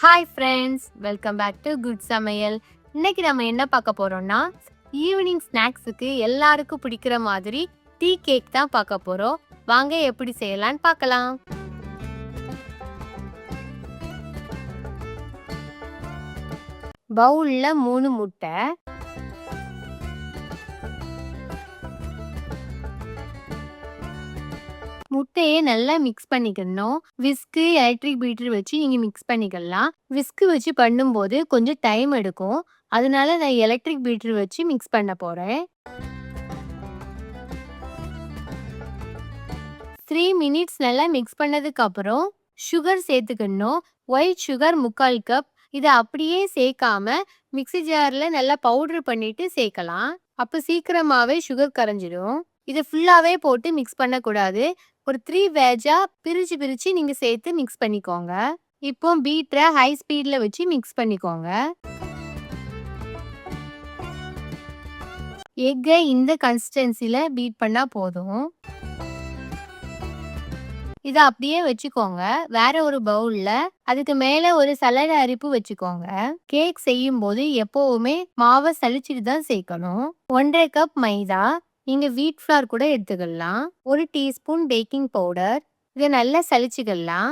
Hi friends welcome back to good சமையல் இன்னைக்கு நம்ம என்ன பார்க்க போறோம்னா ஈவினிங் ஸ்நாக்ஸுக்கு எல்லாருக்கும் பிடிக்கிற மாதிரி டீ கேக் தான் பார்க்க போறோம். வாங்க எப்படி செய்யலாம்னு பார்க்கலாம். பவுலில் மூணு முட்டை முட்டையை நல்லா மிக்ஸ் பண்ணிக்கணும். விஸ்கு எலக்ட்ரிக் பீட்டர் வச்சு நீங்கள் மிக்ஸ் பண்ணிக்கலாம். விஸ்கு வச்சு பண்ணும்போது கொஞ்சம் டைம் எடுக்கும். அதனால நான் எலக்ட்ரிக் பீட்டர் வச்சு மிக்ஸ் பண்ண போகிறேன் த்ரீ மினிட்ஸ் நல்லா மிக்ஸ் பண்ணதுக்கப்புறம் சுகர் சேர்த்துக்கணும். ஒயிட் சுகர் முக்கால் கப் இதை அப்படியே சேர்க்காம மிக்ஸி ஜாரில் நல்லா பவுடர் பண்ணிட்டு சேர்க்கலாம். அப்போ சீக்கிரமாகவே சுகர் கரைஞ்சிடும் இதை ஃபுல்லாகவே போட்டு மிக்ஸ் பண்ணக்கூடாது. ஒரு த்ரீ வேஜா பிரிச்சு பிரிச்சு நீங்க சேர்த்து மிக்ஸ் பண்ணிக்கோங்க. இப்போ பீட்டரை ஹை ஸ்பீட்ல வச்சு மிக்ஸ் பண்ணிக்கோங்க. எக்கை இந்த கன்சிஸ்டன்சியில் பீட் பண்ணால் போதும். இதை அப்படியே வச்சுக்கோங்க. வேற ஒரு பவுலில் அதுக்கு மேலே ஒரு சலடை அரிப்பு வச்சுக்கோங்க. கேக் செய்யும் போது எப்போவுமே மாவை சளிச்சிட்டு தான் சேர்க்கணும். ஒன்றரை கப் மைதா நீங்க வீட் ஃப்ளார் கூட எடுத்துக்கலாம். ஒரு டீஸ்பூன் பேக்கிங் பவுடர் இதை நல்லா சலிச்சுக்கலாம்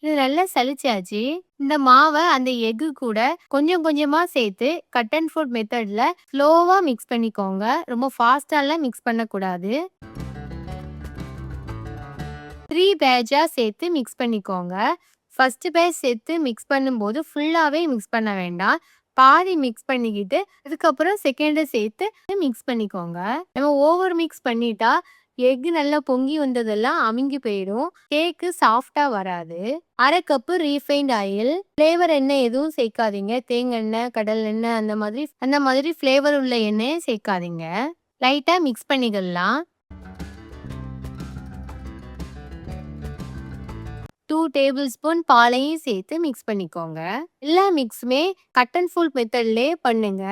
இது நல்லா சலிச்சாச்சு இந்த மாவை அந்த எக்கு கூட கொஞ்சம் கொஞ்சமா சேர்த்து கட் அண்ட் ஃபுட் மெத்தட்ல ஸ்லோவா மிக்ஸ் பண்ணிக்கோங்க. ரொம்ப ஃபாஸ்டாலாம் மிக்ஸ் பண்ணக்கூடாது. த்ரீ பேஜா சேர்த்து மிக்ஸ் பண்ணிக்கோங்க. ஃபர்ஸ்ட் பேஜ் சேர்த்து மிக்ஸ் பண்ணும்போது ஃபுல்லாகவே மிக்ஸ் பண்ண வேண்டாம். பாதி மிக்ஸ் பண்ணிக்கிட்டு அதுக்கப்புறம் செகண்டை சேர்த்து மிக்ஸ் பண்ணிக்கோங்க. நம்ம ஓவர் மிக்ஸ் பண்ணிட்டா எக் நல்லா பொங்கி வந்ததெல்லாம் அமுங்கி போயிடும். கேக்கு சாஃப்டா வராது. அரை கப்பு ரீஃபைண்ட் ஆயில் ஃப்ளேவர் எண்ணெய் எதுவும் சேர்க்காதீங்க. தேங்காய் எண்ணெய் கடல் எண்ணெய் அந்த மாதிரி அந்த மாதிரி ஃப்ளேவர் உள்ள எண்ணெயை சேர்க்காதீங்க. லைட்டா மிக்ஸ் பண்ணிக்கலாம். டூ டேபிள் ஸ்பூன் பாலையும் சேர்த்து மிக்ஸ் பண்ணிக்கோங்க. எல்லா மிக்ஸுமே கட் அண்ட் ஃபுல் மெத்தட்லேயே பண்ணுங்க.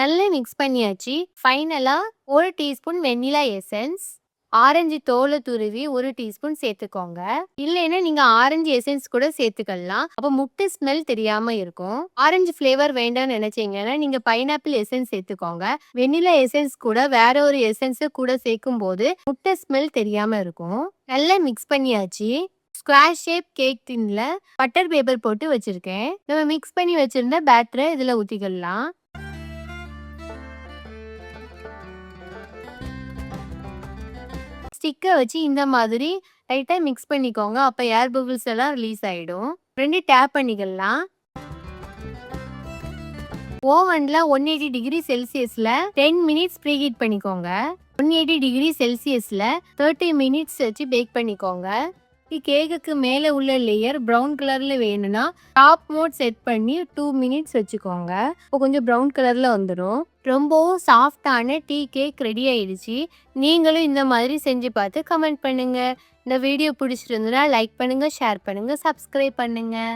நல்லா மிக்ஸ் பண்ணியாச்சு. ஃபைனலாக ஒரு டீஸ்பூன் வெண்ணிலா எசன்ஸ் ஆரஞ்சு தோலை துருவி ஒரு டீஸ்பூன் சேர்த்துக்கோங்க. இல்லைன்னா நீங்க ஆரஞ்சு எசன்ஸ் கூட சேர்த்துக்கலாம். அப்போ முட்டை ஸ்மெல் தெரியாம இருக்கும். ஆரஞ்சு ஃப்ளேவர் வேண்டாம்னு நினைச்சீங்கன்னா நீங்க பைனாப்பிள் எசன்ஸ் சேர்த்துக்கோங்க. வெண்ணிலா எசன்ஸ் கூட வேற ஒரு எசன்ஸ் கூட சேர்க்கும் போது முட்டை ஸ்மெல் தெரியாம இருக்கும். நல்லா மிக்ஸ் பண்ணியாச்சு. ஸ்கொயர் ஷேப் கேக் டின்ல பட்டர் பேப்பர் போட்டு வச்சிருக்கேன். நம்ம மிக்ஸ் பண்ணி வச்சிருந்த பேட்டரை இதுல ஊத்திக்கலாம். ஸ்டிக்கை வச்சு இந்த மாதிரி லைட்டாக மிக்ஸ் பண்ணிக்கோங்க. அப்போ ஏர் பபிள்ஸ் எல்லாம் ரிலீஸ் ஆகிடும் ரெண்டு டேப் பண்ணிக்கலாம். ஓவனில் ஒன் எயிட்டி டிகிரி செல்சியஸில் டென் மினிட்ஸ் ப்ரீ ஹீட் பண்ணிக்கோங்க. ஒன் எயிட்டி டிகிரி செல்சியஸில் தேர்ட்டி மினிட்ஸ் வச்சு பேக் பண்ணிக்கோங்க. கேக்குக்கு மேலே உள்ள லேயர் ப்ரௌன் கலரில் வேணும்னா டாப் மோட் செட் பண்ணி டூ மினிட்ஸ் வச்சுக்கோங்க. இப்போ கொஞ்சம் ப்ரௌன் கலரில் வந்துடும் ரொம்பவும் சாஃப்டான டீ கேக் ரெடி ஆயிடுச்சு. நீங்களும் இந்த மாதிரி செஞ்சு பார்த்து கமெண்ட் பண்ணுங்கள் இந்த வீடியோ பிடிச்சிருந்ததுன்னா லைக் பண்ணுங்கள் ஷேர் பண்ணுங்கள் சப்ஸ்கிரைப் பண்ணுங்கள்